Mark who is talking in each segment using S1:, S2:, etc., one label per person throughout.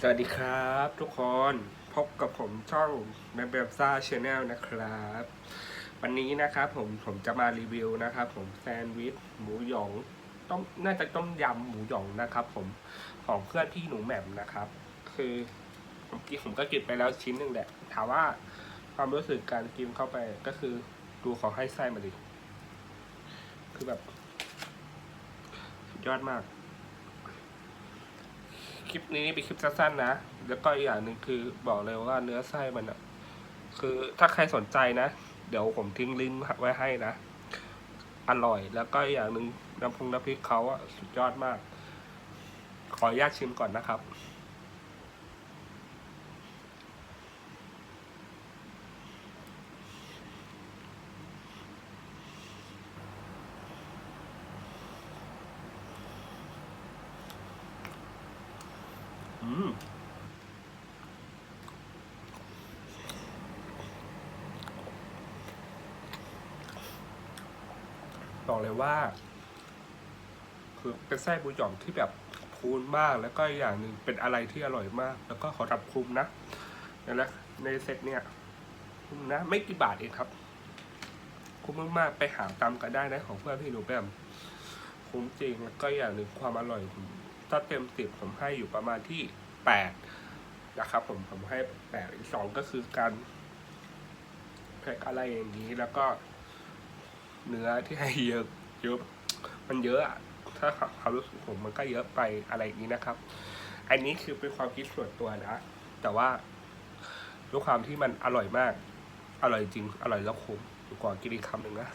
S1: สวัสดีครับทุกคนพบกับผมช่องแมมแบซ่าชาแนลนะครับ วันนี้นะครับผมผมจะมารีวิวนะครับ ผมแซนด์วิชหมูหยองต้มน่าจะต้มยำหมูหยองนะครับ ผมของเพื่อนพี่หนูแหม่มนะครับ คือผมกินผมก็กินไปแล้วชิ้นหนึ่งแหละถามว่าความรู้สึกการกินเข้าไปก็คือดูขาให้ไส้มาดิคือแบบยอดมาก ลิปนี้เป็นคลิปสั้นๆนะ แล้วก็อีกอย่างหนึ่งคือบอกเลยว่าเนื้อไส้มันอะคือถ้าใครสนใจนะ เดี๋ยวผมทิ้งลิงก์ไว้ให้นะ อร่อย แล้วก็อีกอย่างหนึ่งน้ำพุงน้ำพริกเขาอะสุดยอดมาก ขออนุญาตชิมก่อนนะครับ บอกเลยว่า คือเป็นไส้บุหย่องที่แบบพูนมากแล้วก็อย่างหนึ่งเป็นอะไรที่อร่อยมาก แล้วก็ขอรับคุมนะเดี๋ยวนะในเซตเนี่ยคุ้มนะ ไม่กี่บาทเองครับ คุ้มมากๆไปหาตามกันได้นะของเพื่อนพี่หนูแบมคุ้มจริงแล้วก็อย่างหนึ่งความอร่อย ถ้าเต็มสิบผมให้อยู่ประมาณที่แปดนะครับผมผมให้แปดอีกสองก็คือการแพ็คอะไรอย่างนี้แล้วก็ เนื้อที่ให้เยอะเยอะมันเยอะอะถ้าความรู้สึกผมมันก็เยอะไปอะไรอย่างนี้นะครับ อันนี้คือเป็นความคิดส่วนตัวนะ แต่ว่าด้วยความที่มันอร่อยมาก อร่อยจริง อร่อยแล้วคุ้มกว่ากินอีกคำหนึ่งนะ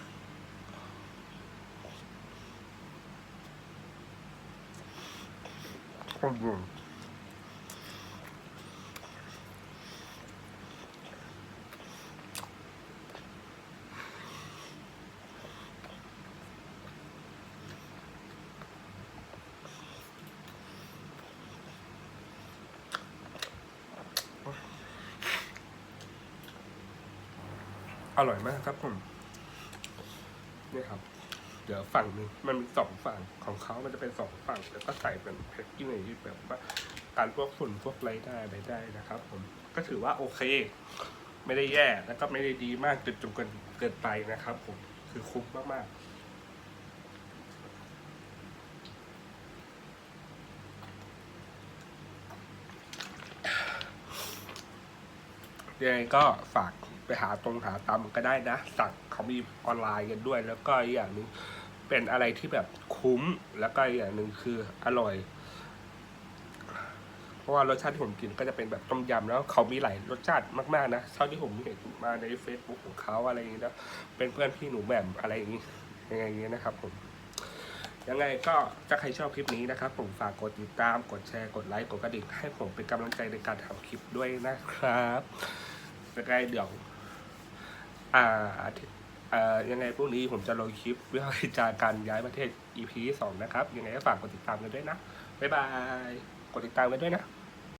S1: อืมอร่อยมากครับผมนี่ครับ เดี๋ยวฝั่งหนึ่งมันมีสองฝั่งของเขามันจะเป็นสองฝั่งแล้วก็ใส่เป็นแพ็กกิ้งอย่างที่แบบว่าการพวกฝุ่นพวกไรได้ไรได้นะครับ ผมก็ถือว่าโอเค ไม่ได้แย่แล้วก็ไม่ได้ดีมากจนจนเกินเกินไปนะครับ ผมคือคุ้มมากๆยังไงก็ฝากไปหาตรงหาตามก็ได้นะสั่งเขามีออนไลน์กันด้วย แล้วก็อีกอย่างหนึ่ง เป็นอะไรที่แบบคุ้มแล้วก็อย่างหนึ่งคืออร่อย เพราะว่ารสชาติที่ผมกินก็จะเป็นแบบต้มยำแล้วเขามีหลายรสชาติมากๆนะเท่าที่ผมเห็นมาใน Facebook ของเขาอะไรอย่างนี้นะเป็นเพื่อนพี่หนูแหม่มอะไรอย่างนี้ยังไงอย่างนี้นะครับผมยังไงก็ถ้าใครชอบคลิปนี้นะครับ ผมฝากกดติดตามกดแชร์กดไลค์กดกระดิ่งให้ผมเป็นกำลังใจในการทำคลิปด้วยนะครับยังไงเดี๋ยวอ่าอาทิตย์ เอ่อยังไงพรุ่งนี้ผมจะลงคลิปวิพากษ์วิจารการย้ายประเทศ EP สองนะครับ ยังไงก็ฝากกดติดตามกันด้วยนะ บ๊ายบาย กดติดตามกันด้วยนะ